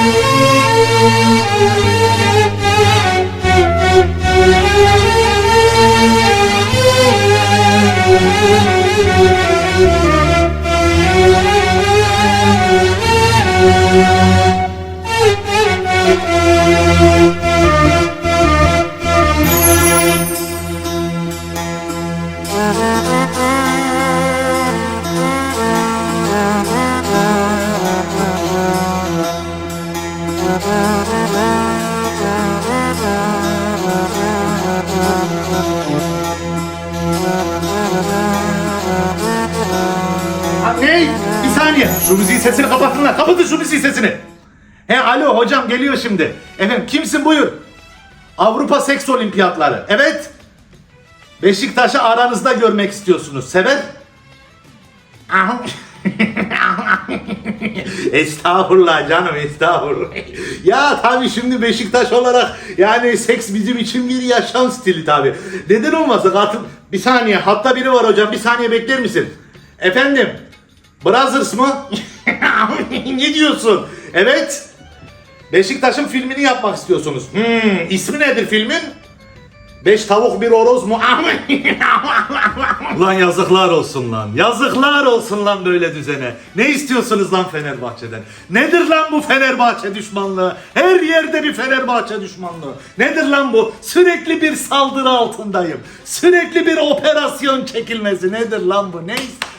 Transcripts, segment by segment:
Ha, ne? Bir saniye. Şu müziğin sesini kapatın lan. Kapatın şu müziğin sesini. He alo hocam geliyor şimdi. Efendim kimsin buyur. Avrupa Seks Olimpiyatları. Evet. Beşiktaş'ı aranızda görmek istiyorsunuz. Sebep? estağfurullah canım estağfurullah. ya tabii şimdi Beşiktaş olarak yani seks bizim için bir yaşam stili tabii. Neden olmasın katıl... Bir saniye hatta biri var hocam bir saniye bekler misin? Efendim? Brothers mı? ne diyorsun? Evet. Beşiktaş'ın filmini yapmak istiyorsunuz. Hmm, ismi nedir filmin? Beş tavuk bir horoz mu? lan yazıklar olsun lan. Yazıklar olsun lan böyle düzene. Ne istiyorsunuz lan Fenerbahçe'den? Nedir lan bu Fenerbahçe düşmanlığı? Her yerde bir Fenerbahçe düşmanlığı. Nedir lan bu? Sürekli bir saldırı altındayım. Sürekli bir operasyon çekilmesi. Nedir lan bu? Ne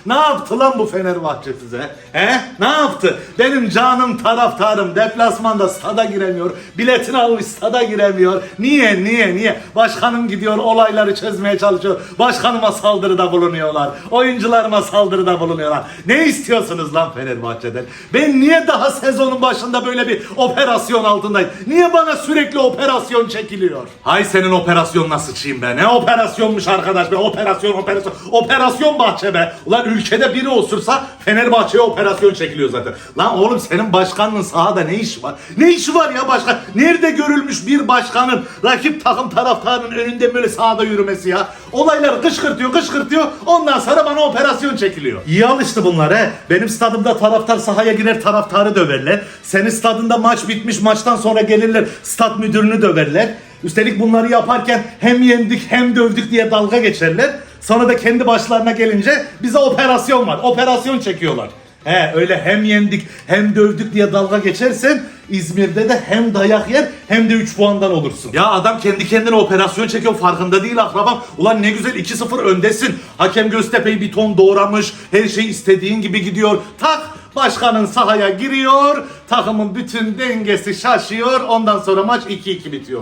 ne yaptı lan bu Fenerbahçe size? He? Ne yaptı? Benim canım taraftarım deplasmanda stada giremiyor. Biletini almış stada giremiyor. Niye? Niye? Niye? Başkanım gidiyor olayları çözmeye çalışıyor. Başkanıma saldırıda bulunuyorlar. Oyuncularıma saldırıda bulunuyorlar. Ne istiyorsunuz lan Fenerbahçe'den? Ben niye daha sezonun başında böyle bir operasyon altındayım? Niye bana sürekli operasyon çekiliyor? Hay senin operasyonuna sıçayım be. Ne operasyonmuş arkadaş be? Operasyon operasyon. Operasyon bahçe be. Ulan ülkede biri osursa Fenerbahçe'ye operasyon çekiliyor zaten. Lan oğlum senin başkanın sahada ne işi var? Ne işi var ya başkan? Nerede görülmüş bir başkanın rakip takım taraftarının önünde böyle sahada yürümesi ya? Olayları kışkırtıyor kışkırtıyor ondan sonra bana operasyon çekiliyor. İyi alıştı bunlar he. Benim stadımda taraftar sahaya girer taraftarı döverler. Senin stadında maç bitmiş maçtan sonra gelirler stat müdürünü döverler. Üstelik bunları yaparken hem yendik hem dövdük diye dalga geçerler. Sonra da kendi başlarına gelince bize operasyon var. Operasyon çekiyorlar. He öyle hem yendik hem dövdük diye dalga geçersen İzmir'de de hem dayak yer hem de 3 puandan olursun. Ya adam kendi kendine operasyon çekiyor farkında değil akrabam. Ulan ne güzel 2-0 öndesin. Hakem Göztepe'yi bir ton doğramış. Her şey istediğin gibi gidiyor. Tak Başkanın sahaya giriyor, takımın bütün dengesi şaşıyor, ondan sonra maç 2-2 bitiyor.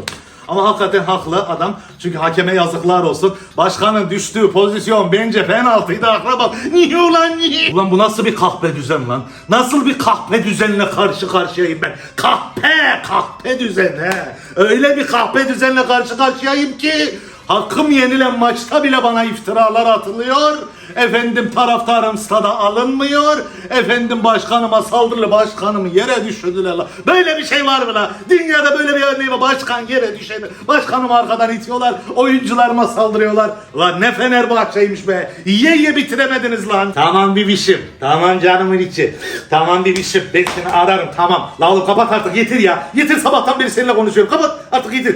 Ama hakikaten haklı adam. Çünkü hakeme yazıklar olsun. Başkanın düştüğü pozisyon bence penaltıydı akraba. Niye ulan niye? Ulan bu nasıl bir kahpe düzen lan? Nasıl bir kahpe düzenle karşı karşıyayım ben? Kahpe, kahpe düzen he. Öyle bir kahpe düzenle karşı karşıyayım ki Hakkım yenilen maçta bile bana iftiralar atılıyor. Efendim taraftarım stada alınmıyor. Efendim başkanıma saldırılı başkanımı yere düşürdüler la. Böyle bir şey var mı la? Dünyada böyle bir örneği var. Başkan yere düşeni. Başkanımı arkadan itiyorlar. Oyuncularıma saldırıyorlar. Lan ne Fenerbahçeymiş be. Yiye yiye bitiremediniz lan. Tamam bibişim. Tamam canımın içi. Tamam bibişim. Ben seni ararım tamam. La oğlum kapat artık yeter ya. Yeter sabahtan beri seninle konuşuyorum. Kapat artık yeter.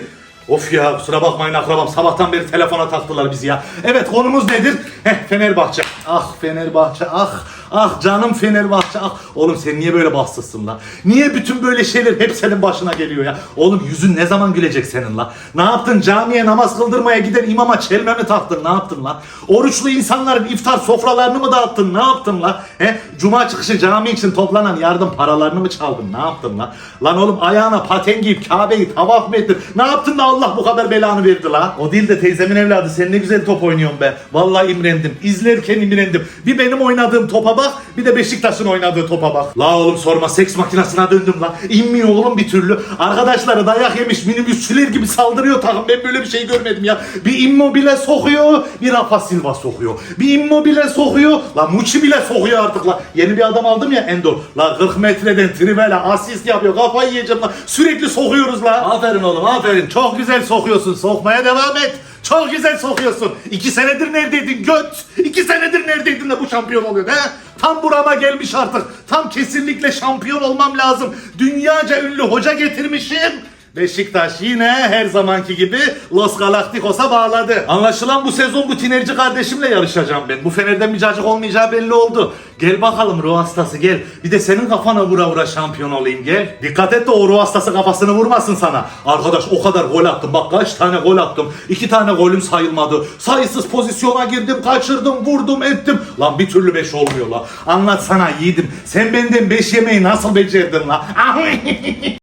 Of ya kusura bakmayın akrabam sabahtan beri telefona taktılar bizi ya. Evet konumuz nedir? Heh Fenerbahçe. Ah Fenerbahçe ah ah canım Fenerbahçe ah. Oğlum sen niye böyle bahtsızsın la? Niye bütün böyle şeyler hep senin başına geliyor ya? Oğlum yüzün ne zaman gülecek senin la? Ne yaptın camiye namaz kıldırmaya giden imama çelme mi taktın ne yaptın la? Oruçlu insanların iftar sofralarını mı dağıttın ne yaptın la? He? Cuma çıkışı cami için toplanan yardım paralarını mı çaldın ne yaptın la? Lan oğlum ayağına paten giyip Kabe'yi tavaf mı ettin? Ne yaptın da Allah bu kadar belanı verdi la? O değil de teyzemin evladı sen ne güzel top oynuyorsun be. Vallahi imrendim. İzlerken imrendim. Bir benim oynadığım topa bak bir de Beşiktaş'ın oynadığı topa bak. La oğlum sorma seks makinesine döndüm la. İnmiyor oğlum bir türlü. Arkadaşları dayak yemiş minibüsçüler gibi saldırıyor takım. Ben böyle bir şey görmedim ya. Bir immobile sokuyor bir Rafa Silva sokuyor. Bir immobile sokuyor. La Muçi bile sokuyor artık la. Yeni bir adam aldım ya Endor. La 40 metreden trivela asist yapıyor. Kafayı yiyeceğim la. Sürekli sokuyoruz la. Aferin oğlum aferin. Çok güzel sokuyorsun. Sokmaya devam et. Çok güzel sokuyorsun. İki senedir neredeydin göt? İki senedir neredeydin de bu şampiyon oluyorsun he? Tam burama gelmiş artık. Tam kesinlikle şampiyon olmam lazım. Dünyaca ünlü hoca getirmişim. Beşiktaş yine her zamanki gibi Los Galacticos'a bağladı. Anlaşılan bu sezon bu tinerci kardeşimle yarışacağım ben. Bu Fener'den bir cacık olmayacağı belli oldu. Gel bakalım ruh hastası gel. Bir de senin kafana vura vura şampiyon olayım gel. Dikkat et de o ruh hastası kafasını vurmasın sana. Arkadaş o kadar gol attım. Bak kaç tane gol attım. İki tane golüm sayılmadı. Sayısız pozisyona girdim, kaçırdım, vurdum, ettim. Lan bir türlü beş olmuyor la. Anlatsana yiğidim. Sen benden beş yemeği nasıl becerdin la?